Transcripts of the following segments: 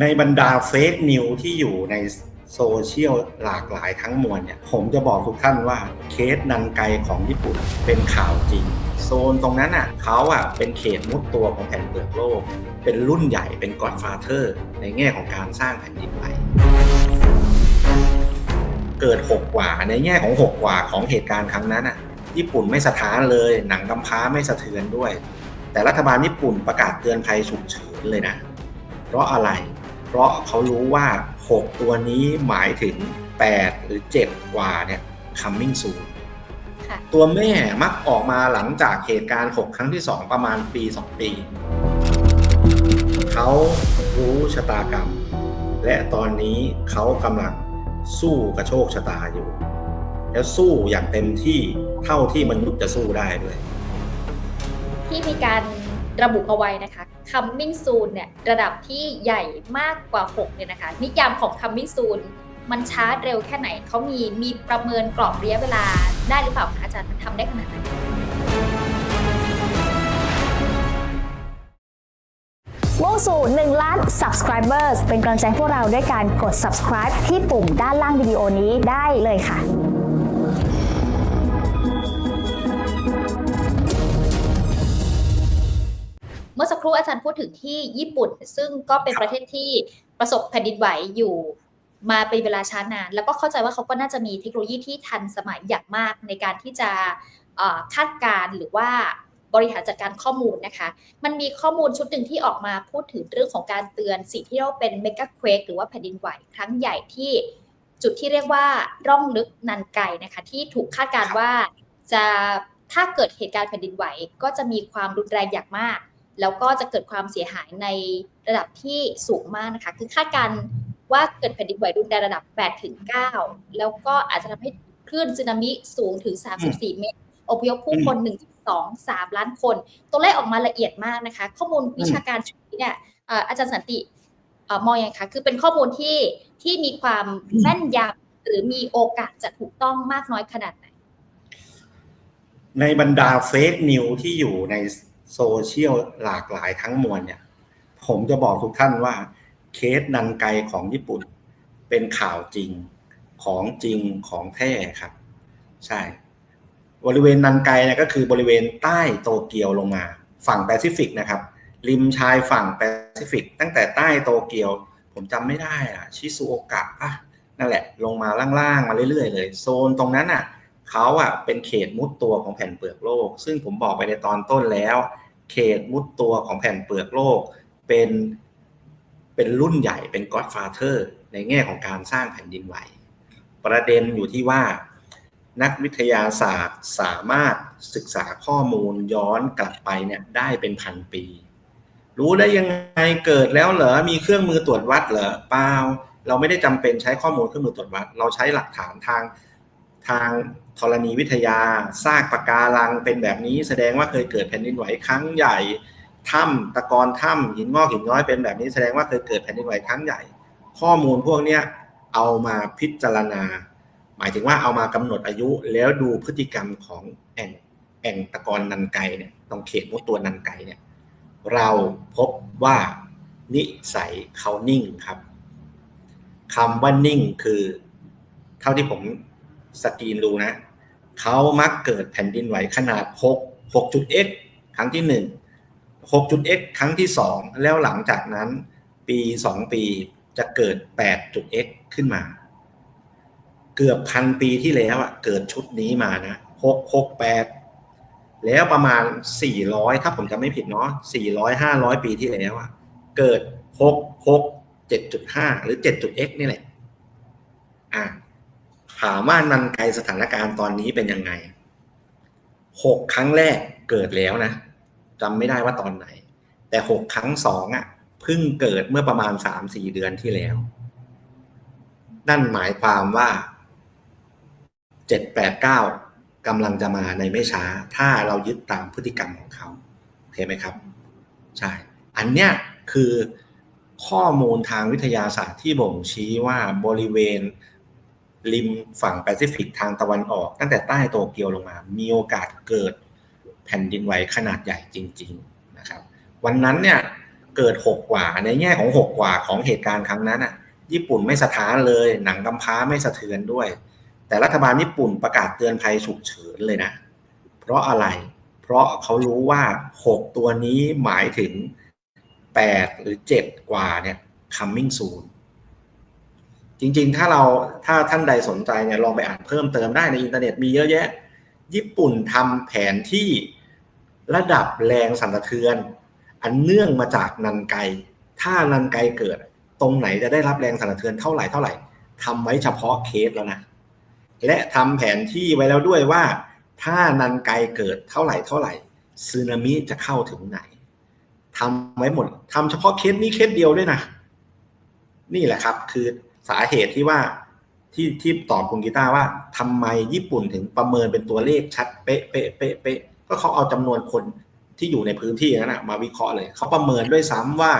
ในบรรดาเฟกนิวที่อยู่ในโซเชียลหลากหลายทั้งมวลเนี่ย ผมจะบอกทุกท่านว่าเคสนันไกของญี่ปุ่นเป็นข่าวจริง โซนตรงนั้นอะเขาอะเป็นเขตมุดตัวของแผ่นเปลือกโลก เป็นรุ่นใหญ่เป็นกอดฟาเธอร์ ในแง่ของการสร้างแผ่นดินไหวเกิดหกกว่าในแง่ของหกกว่าของเหตุการณ์ครั้งนั้นอะญี่ปุ่นไม่สะท้านเลย หนังกำพร้าไม่สะเทือนด้วย แต่รัฐบาลญี่ปุ่นประกาศเตือนภัยฉุกเฉินเลยนะ เพราะอะไร เพราะเขารู้ว่า 6 ตัวนี้หมายถึง 8 หรือ 7 กว่าเนี่ย coming soon ค่ะตัวแม่มักออกมาหลังจากเหตุการณ์ 6 ครั้งที่ 2 ประมาณปี 2 ปี เขารู้ชะตากรรม และตอนนี้เขากำลังสู้กับโชคชะตาอยู่ แล้วสู้อย่างเต็มที่เท่าที่มนุษย์จะสู้ได้ด้วย ที่มีการระบุเอาไว้นะคะ coming soon เนี่ยระดับที่ใหญ่มากกว่า 6 เนี่ยนะคะ นิยามของ coming soon มันช้าเร็วแค่ไหน เขามีมีประเมินกรอบระยะเวลาได้หรือเปล่าคะอาจารย์มันทำได้ขนาดไหนมุ่งสู่ 1 ล้าน subscribers เป็นกำลังใจพวกเราด้วยการกด subscribe ที่ปุ่มด้านล่างวิดีโอนี้ได้เลยค่ะ เมื่อสักครู่อาจารย์พูดถึงที่ญี่ปุ่น ซึ่งก็เป็นประเทศที่ประสบแผ่นดินไหวอยู่มาเป็นเวลาช้านาน แล้วก็เข้าใจว่าเขาก็น่าจะมีเทคโนโลยีที่ทันสมัยอย่างมากในการที่จะคาดการณ์หรือว่าบริหารจัดการข้อมูลนะคะ มันมีข้อมูลชุดหนึ่งที่ออกมาพูดถึงเรื่องของการเตือนสิ่งที่เราเป็นเมกะเควกหรือว่าแผ่นดินไหวครั้งใหญ่ที่จุดที่เรียกว่าร่องลึกนันไกนะคะ ที่ถูกคาดการณ์ว่าจะถ้าเกิดเหตุการณ์แผ่นดินไหว ก็จะมีความรุนแรงอย่างมาก แล้วก็จะเกิดความเสียหายในระดับที่สูงมากนะคะ คือคาดการณ์ว่าเกิดแผ่นดินไหวรุนแรงระดับ 8 ถึง 9 แล้วก็อาจจะทำให้คลื่นสึนามิสูงถึง 34 เมตร อพยพผู้คน 1 2 3 ล้านคน ตัวเลขออกมาละเอียดมากนะคะ ข้อมูลวิชาการชุดนี้เนี่ยเอ่ออาจารย์สันติเอ่อมองยังไงคะ คือเป็นข้อมูลที่ที่มีความแม่นยำหรือมีโอกาสจะถูกต้องมากน้อยขนาดไหน ในบรรดาเฟกนิวที่อยู่ใน โซเชียลหลากหลายทั้งมวลเนี่ย ผมจะบอกทุกท่านว่า เคสนันไกของญี่ปุ่น เป็นข่าวจริงของจริงของแท้ครับ ใช่ บริเวณนันไกเนี่ยก็คือบริเวณใต้โตเกียวลงมา ฝั่งแปซิฟิกนะครับ ริมชายฝั่งแปซิฟิก ตั้งแต่ใต้โตเกียว ผมจำไม่ได้อะชิซูโอกะปะนั่นแหละ ลงมาล่างๆมาเรื่อยๆเลย โซนตรงนั้นอะ เขาอะเป็นเขตมุดตัวของแผ่นเปลือกโลก ซึ่งผมบอกไปในตอนต้นแล้ว เขตมุดตัวของแผ่นเปลือกโลก เป็นเป็นรุ่นใหญ่เป็น Godfather ในแง่ของการสร้างแผ่นดินไหว ประเด็นอยู่ที่ว่า นักวิทยาศาสตร์สามารถศึกษาข้อมูลย้อนกลับไปเนี่ยได้เป็นพันปี รู้ได้ยังไงเกิดแล้วเหรอมีเครื่องมือตรวจวัดเหรอเปล่าเราไม่ได้จำเป็นใช้ข้อมูลเครื่องมือตรวจวัด เราใช้หลักฐานทาง ทางธรณีวิทยาซากปะการังเป็นแบบนี้ แสดงว่าเคยเกิดแผ่นดินไหวครั้งใหญ่ถ้ำตะกอนถ้ำหินงอกหินย้อยเป็นแบบนี้แสดงว่าเคยเกิดแผ่นดินไหวครั้งใหญ่ ข้อมูลพวกเนี้ยเอามาพิจารณา หมายถึงว่าเอามากำหนดอายุแล้วดูพฤติกรรมของแอ่งแอ่งตะกอนนันไกเนี่ยตรงเขตมุดตัวนันไกเนี่ยเราพบว่านิสัยเขานิ่งครับคำว่านิ่งคือ เท่าที่ผม สกรีนดูนะเขามักเกิดแผ่นดินไหวขนาด 6 6.x ครั้งที่ 1 6.x ครั้งที่ 2 แล้วหลังจากนั้นปี 2 ปีจะเกิด 8.x ขึ้นมา เกือบพันปีที่แล้วอะเกิดชุดนี้มานะ 668 แล้วประมาณ 400 ถ้าผมจำไม่ผิดเนาะ400 500 ปีที่แล้วอะเกิด 66 7.5 หรือ 7.x นี่แหละอะ ถามว่านันไกสถานการณ์ตอนนี้เป็นยังไงหกครั้งแรกเกิดแล้วนะจำไม่ได้ว่าตอนไหน แต่หกครั้งสองอะเพิ่งเกิดเมื่อประมาณสามสี่เดือนที่แล้ว นั่นหมายความว่าเจ็ดแปดเก้ากำลังจะมาในไม่ช้า ถ้าเรายึดตามพฤติกรรมของเขาโอเคไหมครับ ใช่ อันเนี้ยคือข้อมูลทางวิทยาศาสตร์ที่บ่งชี้ว่าบริเวณ ริมฝั่งแปซิฟิกทางตะวันออก ตั้งแต่ใต้โตเกียวลงมา มีโอกาสเกิดแผ่นดินไหวขนาดใหญ่จริง ๆนะครับ วันนั้นเนี่ยเกิดหกกว่าในแง่ของหกกว่าของเหตุการณ์ครั้งนั้นอะ ญี่ปุ่นไม่สะท้านเลย หนังกำพร้าไม่สะเทือนด้วย แต่รัฐบาลญี่ปุ่นประกาศเตือนภัยฉุกเฉินเลยนะ เพราะอะไร เพราะเขารู้ว่าหกตัวนี้หมายถึงแปดหรือเจ็ดกว่าเนี่ย coming soon จริง ๆ ถ้าเราถ้าท่านใดสนใจเนี่ยลองไปอ่านเพิ่มเติมได้ในอินเทอร์เน็ตมีเยอะแยะ ญี่ปุ่นทำแผนที่ระดับแรงสั่นสะเทือน อันเนื่องมาจากนันไก ถ้านันไกเกิด ตรงไหนจะได้รับแรงสั่นสะเทือนเท่าไหร่เท่าไหร่ทำไว้เฉพาะเคสแล้วนะ และทำแผนที่ไว้แล้วด้วยว่า ถ้านันไกเกิดเท่าไหร่เท่าไหร่สึนามิจะเข้าถึงไหนทำไว้หมดทำเฉพาะเคสนี้เคสเดียวด้วยนะ นี่แหละครับ คือ สาเหตุที่ว่าที่ที่ตอบคุณกีตาร์ว่าทำไมญี่ปุ่นถึงประเมินเป็นตัวเลขชัดเป๊ะเป๊ะเป๊ะเป๊ะก็เขาเอาจำนวนคนที่อยู่ในพื้นที่นั้นนะมาวิเคราะห์เลย เขาประเมินด้วยซ้ำว่า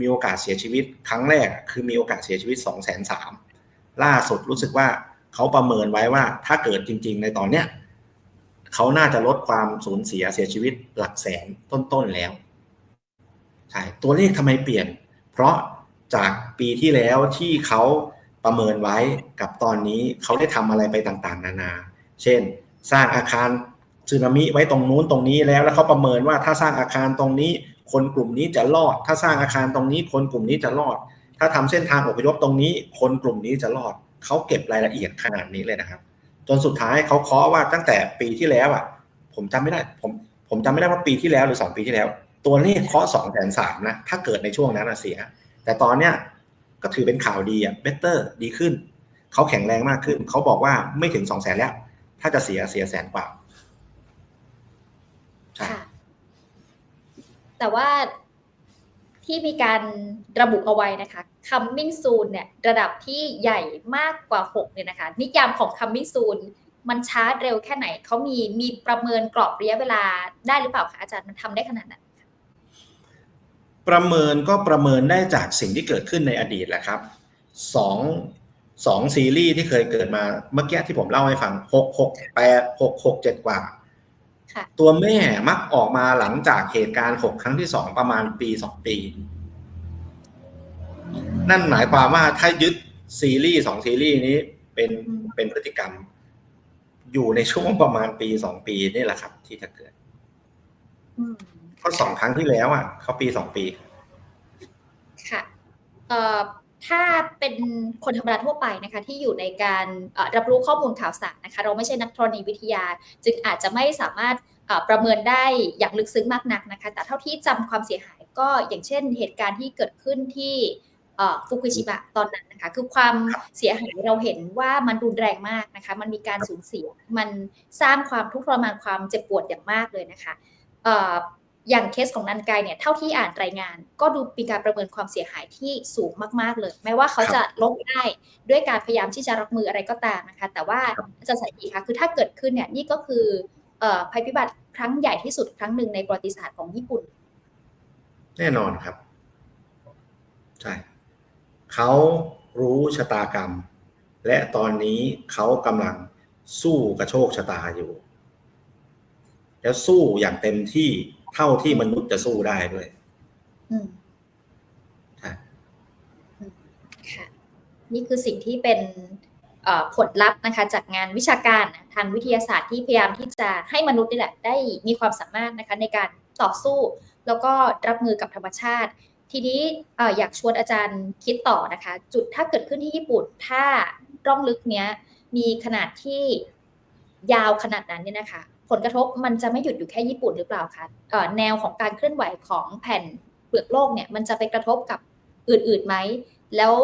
มีโอกาสเสียชีวิตครั้งแรก คือมีโอกาสเสียชีวิตสองแสนสามล่าสุดรู้สึกว่าเขาประเมินไว้ว่าถ้าเกิดจริง ๆ ในตอนเนี้ยเขาน่าจะลดความสูญเสียเสียชีวิตหลักแสนต้นๆแล้วใช่ตัวเลขทำไมเปลี่ยน เพราะ จากปีที่แล้วที่เขาประเมินไว้กับตอนนี้เขาได้ทำอะไรไปต่างๆ นานา เช่น สร้างอาคารสึนามิไว้ตรงนู้นตรงนี้แล้วแล้วเขาประเมินว่าถ้าสร้างอาคารตรงนี้ คนกลุ่มนี้จะรอด ถ้าสร้างอาคารตรงนี้ คนกลุ่มนี้จะรอด ถ้าทำเส้นทางอพยพตรงนี้ คนกลุ่มนี้จะรอดเขาเก็บรายละเอียดขนาดนี้เลยนะครับ จนสุดท้ายเขาเคาะว่าตั้งแต่ปีที่แล้วอะ ผมจำไม่ได้ ผมผมจำไม่ได้ว่าปีที่แล้วหรือสองปีที่แล้ว ตัวเลขเคาะสองแสนสามนะถ้าเกิดในช่วงนั้นเสีย แต่ตอนเนี้ยก็ถือเป็นข่าวดีอะเบเตอร์ดีขึ้น เขาแข็งแรงมากขึ้น เขาบอกว่าไม่ถึงสองแสนแล้ว ถ้าจะเสียเสียแสนกว่าค่ะแต่ว่าที่มีการระบุเอาไว้นะคะ coming soon เนี่ยระดับที่ใหญ่มากกว่า6เนี่ยนะคะ นิยามของ coming soon มันช้าเร็วแค่ไหน เขามีมีประเมินกรอบระยะเวลาได้หรือเปล่าคะอาจารย์มันทำได้ขนาดนั้น ประเมินก็ประเมินได้จากสิ่งที่เกิดขึ้นในอดีตแหละครับสองสองซีรีส์ที่เคยเกิดมาเมื่อกี้ที่ผมเล่าให้ฟังหกหกแปดหกหกเจ็ดกว่าค่ะตัวแม่มักออกมาหลังจากเหตุการณ์หกครั้งที่สองประมาณปีสองปี นั่นหมายความว่าถ้ายึดซีรีส์สองซีรีส์นี้เป็นอืมเป็นพฤติกรรม อยู่ในช่วงประมาณปีสองปีนี่แหละครับ ที่จะเกิด อืม ก็สองครั้งที่แล้วอะเขาปีสองปีค่ะเอ่อถ้าเป็นคนธรรมดาทั่วไปนะคะที่อยู่ในการรับรู้ข้อมูลข่าวสารนะคะ เราไม่ใช่นักธรณีวิทยา จึงอาจจะไม่สามารถประเมินได้อย่างลึกซึ้งมากนักนะคะ แต่เท่าที่จำความเสียหายก็อย่างเช่นเหตุการณ์ที่เกิดขึ้นที่ฟุกุชิบะตอนนั้นนะคะ คือความเสียหายเราเห็นว่ามันรุนแรงมากนะคะ มันมีการสูญเสีย มันสร้างความทุกข์ทรมานความเจ็บปวดอย่างมากเลยนะคะเอ่ออย่างเคสของนันไกเนี่ยเท่าที่อ่านรายงาน ก็ดูมีการประเมินความเสียหายที่สูงมาก ๆ เลย แม้ว่าเขาจะลดได้ด้วยการพยายามที่จะรับมืออะไรก็ตามนะคะ แต่ว่าครับอาจารย์สายดีคะคือถ้าเกิดขึ้นเนี่ยนี่ก็คือเอ่อภัยพิบัติครั้งใหญ่ที่สุดครั้งหนึ่งในประวัติศาสตร์ของญี่ปุ่น แน่นอนครับ ใช่เขารู้ชะตากรรม และตอนนี้เขากำลังสู้กับโชคชะตาอยู่ แล้วสู้อย่างเต็มที่ เท่าที่มนุษย์จะสู้ได้ด้วยอืมใช่ค่ะนี่คือสิ่งที่เป็นเอ่อผลลัพธ์นะคะ จากงานวิชาการนะทางวิทยาศาสตร์ที่พยายามที่จะให้มนุษย์นี่แหละ ได้มีความสามารถนะคะ ในการต่อสู้ แล้วก็รับมือกับธรรมชาติ ทีนี้เอ่ออยากชวนอาจารย์คิดต่อนะคะ จุดถ้าเกิดขึ้นที่ญี่ปุ่น ถ้าร่องลึกเนี้ยมีขนาดที่ยาวขนาดนั้นเนี่ยนะคะ ผลกระทบมันจะไม่หยุดอยู่แค่ญี่ปุ่นหรือเปล่าคะเอ่อแนวของการเคลื่อนไหวของแผ่นเปลือกโลกเนี่ยมันจะไปกระทบกับอื่นๆไหมแล้ว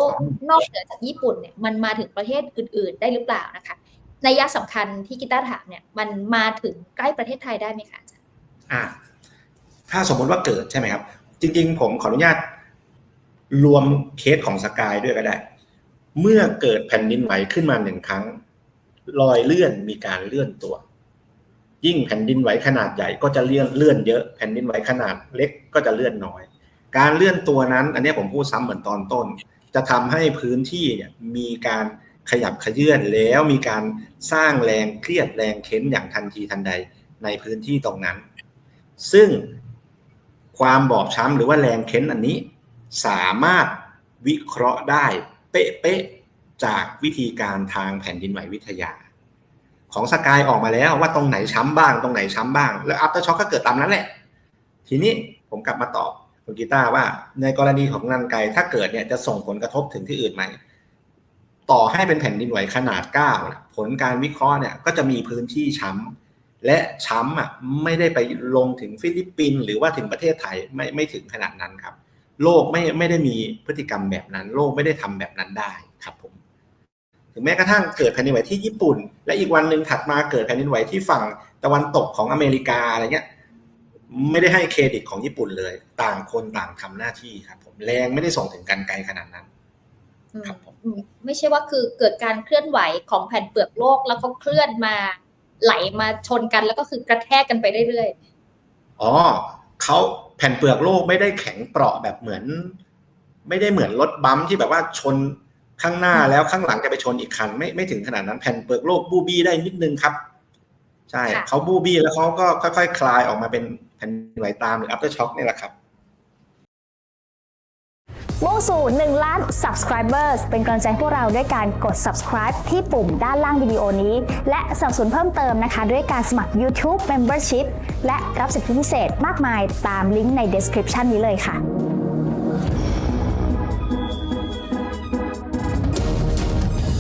นอกเหนือจากญี่ปุ่นเนี่ยมันมาถึงประเทศอื่น ๆ ได้หรือเปล่านะคะในยะสำคัญที่กีตาร์ถามเนี่ยมันมาถึงใกล้ประเทศไทยได้ไหมคะอาจารย์อะถ้าสมมติว่าเกิดใช่ไหมครับ จริง ๆ ผมขออนุญาตรวมเคสของสกายด้วยก็ได้ เมื่อเกิดแผ่นดินไหวขึ้นมาหนึ่งครั้ง รอยเลื่อนมีการเลื่อนตัว ยิ่งแผ่นดินไหวขนาดใหญ่ก็จะเลื่อนเลื่อนเยอะแผ่นดินไหวขนาดเล็กก็จะเลื่อนน้อย การเลื่อนตัวนั้น อันนี้ผมพูดซ้ำเหมือนตอนต้น จะทำให้พื้นที่เนี่ยมีการขยับขยื่นแล้วมีการสร้างแรงเครียดแรงเค้นอย่างทันทีทันใดในพื้นที่ตรงนั้น ซึ่งความบอบช้ำหรือว่าแรงเค้นอันนี้ สามารถวิเคราะห์ได้เป๊ะๆจากวิธีการทางแผ่นดินไหววิทยา ของสกายออกมาแล้วว่าตรงไหนช้ำบ้างตรงไหนช้ำบ้าง แล้วอัปเตอร์ช็อคก็เกิดตามนั้นแหละ ทีนี้ผมกลับมาตอบคุณกีตาร์ว่า ในกรณีของนันไกถ้าเกิดเนี่ยจะส่งผลกระทบถึงที่อื่นไหมต่อให้เป็นแผ่นดินไหวขนาด9นะผลการวิเคราะห์เนี่ยก็จะมีพื้นที่ช้ำและช้ำอะไม่ได้ไปลงถึงฟิลิปปินส์หรือว่าถึงประเทศไทยไม่ไม่ถึงขนาดนั้นครับ โลกไม่ไม่ได้มีพฤติกรรมแบบนั้น โลกไม่ได้ทำแบบนั้นได้ครับผม ถึงแม้กระทั่งเกิดแผ่นดินไหวที่ญี่ปุ่น และอีกวันหนึ่งถัดมาเกิดแผ่นดินไหวที่ฝั่งตะวันตกของอเมริกาอะไรเงี้ยไม่ได้ให้เครดิตของญี่ปุ่นเลย ต่างคนต่างทำหน้าที่ครับผมแรงไม่ได้ส่งถึงกันไกลขนาดนั้นอืมครับผมอืมไม่ใช่ว่าคือเกิดการเคลื่อนไหวของแผ่นเปลือกโลกแล้วเขาเคลื่อนมาไหลมาชนกันแล้วก็คือกระแทกกันไปเรื่อยอ๋อเขาแผ่นเปลือกโลกไม่ได้แข็งเปราะแบบเหมือน ไม่ได้เหมือนรถบัมป์ที่แบบว่าชน ข้างหน้าแล้วข้างหลังจะไปชนอีกคัน ไม่ไม่ถึงขนาดนั้นแผ่นเปลือกโลกบูบี้ได้นิดนึงครับ ใช่เขาบูบี้แล้วเขาก็ค่อยๆ คลายออกมาเป็นแผ่นดินไหวตามหรือ after shock นี่แหละครับมุ่งสู่1ล้าน subscribers เป็นกำลังใจให้พวกเราด้วยการกด subscribe ที่ปุ่มด้านล่างวิดีโอนี้ และสนับสนุนเพิ่มเติมนะคะ ด้วยการสมัคร YouTube Membership และรับสิทธิพิเศษมากมายตามลิงก์ใน description นี้เลยค่ะ